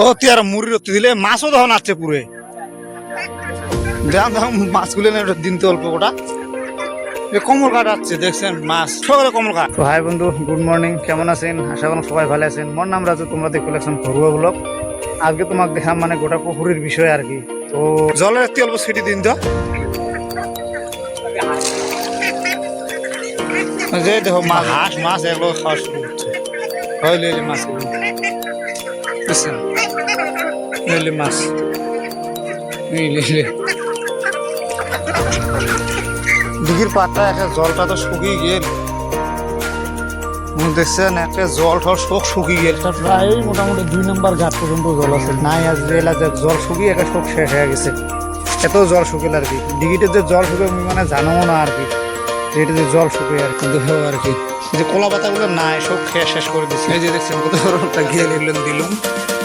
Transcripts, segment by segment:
ও তুই আর মুড়ি রত্তি দিলে মাছও তখন আছে পুরে। দেখ দেখ মাছগুলো দিন তো অল্প ওটা কমল কাঠ আছে দেখছেন মাছ সকালে কমল কাঠ। তো হাই বন্ধু গুড মর্নিং কেমন আছেন? আশা করি সবাই ভালো আছেন। মোর নাম রাজু তোমরা দেখো লেখছেন ঘরুয়া ব্লগ। আজকে তোমাকে দেখাম মানে গোটা পুকুরের বিষয় আর কি। তো জলের একটু অল্প ছিটি দিন তো। যে দেখো মাছ হাঁস মাছ এগুলো খাওয়া শুরু হচ্ছে। মাছ বুঝছেন লইলে মাছ। লইলে দিঘির পাটটা একটা জলটা তো শুকিয়ে গেল মনে দেখছেন একটা জল টল শোক শুকিয়ে গেল প্রায় মোটামুটি দুই নম্বর ঘাট পর্যন্ত জল আছে। নাই আজ যে এলাকায় জল শুকিয়ে একটা শোক শেষ হয়ে গেছে। এত জল শুকিল আর কি। দিঘিতে যে জল শুকে আমি মানে জানো না আর কি। যে এটা যে জল শুকে আর কি। দেখো আর কি। যে কলা পাতাগুলো নাই সব খেয়ে শেষ করে দিচ্ছে এই যে দেখছেন কত বড় একটা ঘিয়ে নিলাম দিলুম।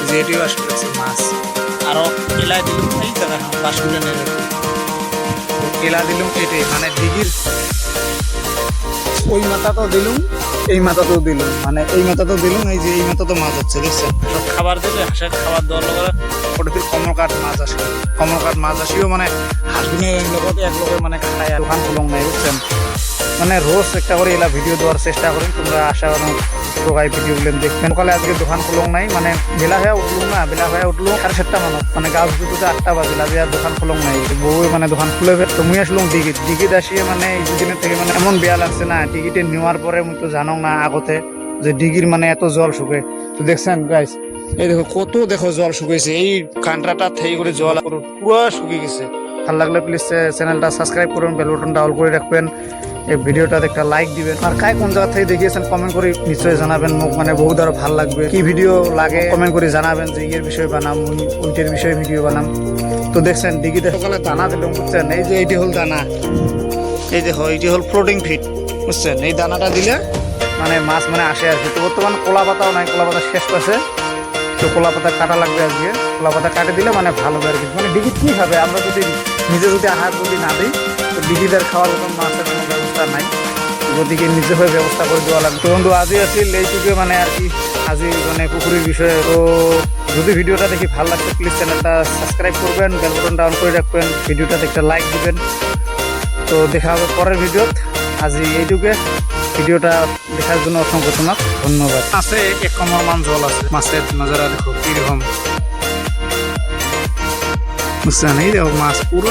যে এটিও আসলে মাছ। আরও কেলা দিলুম এই বাস বাসগুলো নেই কেলা দিলুম এটি মানে ডিগির ওই মাথা তো দিলুম। এই মাথা তো দিল মানে এই মাথা তো দিল এই যে এই মাথা তো মাছ হচ্ছে দেখছেন? খাবার দিলে হাঁসের খাবার দেওয়ার লগে ওটা কমল কাঠ মাছ আসে। কমল কাঠ মাছ আসিও মানে হাঁসগুনের লগত এক লোকের মানে খায় দোকান খুলং নাই বুঝছেন? মানে রোজ একটা করে এলা ভিডিও দেওয়ার চেষ্টা করি, তোমরা আশা করো ভিডিও গুলো দেখবেন সকালে আজকে দোকান খুলং নাই মানে বেলা হয়ে উঠলুম না, বেলা হয়ে উঠলুম সাড়ে সাতটা মানত মানে গাছ দুটোতে আটটা বাজিল আজ আর দোকান খুলং নাই। বউ মানে দোকান খুলে তো মুই আসলাম টিকিট। টিকিট আসিয়ে মানে এই থেকে মানে এমন বেয়া লাগছে না, টিকিটে নেওয়ার পরে মুই তো জানো না আগতে যে ডিগির মানে এত জল শুকে তো দেখছেন গাইস এই দেখো কত দেখো জল শুকিয়েছে এই কান্ট্রাটা থেকে করে জল পুরো পুরো শুকিয়ে গেছে। ভালো লাগলে প্লিজ চ্যানেলটা সাবস্ক্রাইব করুন বেল বাটনটা অল করে রাখবেন। এই ভিডিওটাতে একটা লাইক দিবেন। আর কাই কোন জায়গা থেকে দেখিয়েছেন কমেন্ট করে নিশ্চয়ই জানাবেন। মানে বহুত আরও ভালো লাগবে। কি ভিডিও লাগে কমেন্ট করে জানাবেন যে ইয়ের বিষয়ে বানাম ওই- ওইটার বিষয়ে ভিডিও বানাম। তো দেখছেন, ডিগিতে সকালে দানা দিলাম, বুঝছেন? এই যে এইটি হল দানা। এই দেখো এইটি হল ফ্লোটিং ফিট বুঝছেন? এই দানাটা দিলে মানে মাছ মানে আসে আর কি। তো বর্তমান কলা পাতাও নাই, কলা পাতা শেষ পাশে তো কলা পাতা কাটা লাগবে আজকে। কলা পাতা কাটে দিলে মানে ভালো হবে আর কি। মানে ডিগি কি হবে? আমরা যদি নিজে যদি আহার যদি না দিই, তো ডিগিদের খাওয়ার মতন মাছের ব্যবস্থা নাই। গতিকে নিজে হয়ে ব্যবস্থা করে দেওয়া লাগবে। তো বন্ধু আজই আছিল, এইটুকু মানে আর কি, আজি মানে পুকুরের বিষয়ে তো যদি ভিডিওটা দেখি ভালো লাগছে প্লিজ চ্যানেলটা সাবস্ক্রাইব করবেন বেল বাটনটা অন করে রাখবেন ভিডিওটাতে একটা লাইক দিবেন। তো দেখা হবে পরের ভিডিওত আজি এইটুকে ভিডিওটা দেখার জন্য অসংখ্য তোমাক ধন্যবাদ। আছে, এক কমর মান জল আছে। মাছের নজারা দেখো কীরকম বুঝছেন এই দেখো মাছ পুরো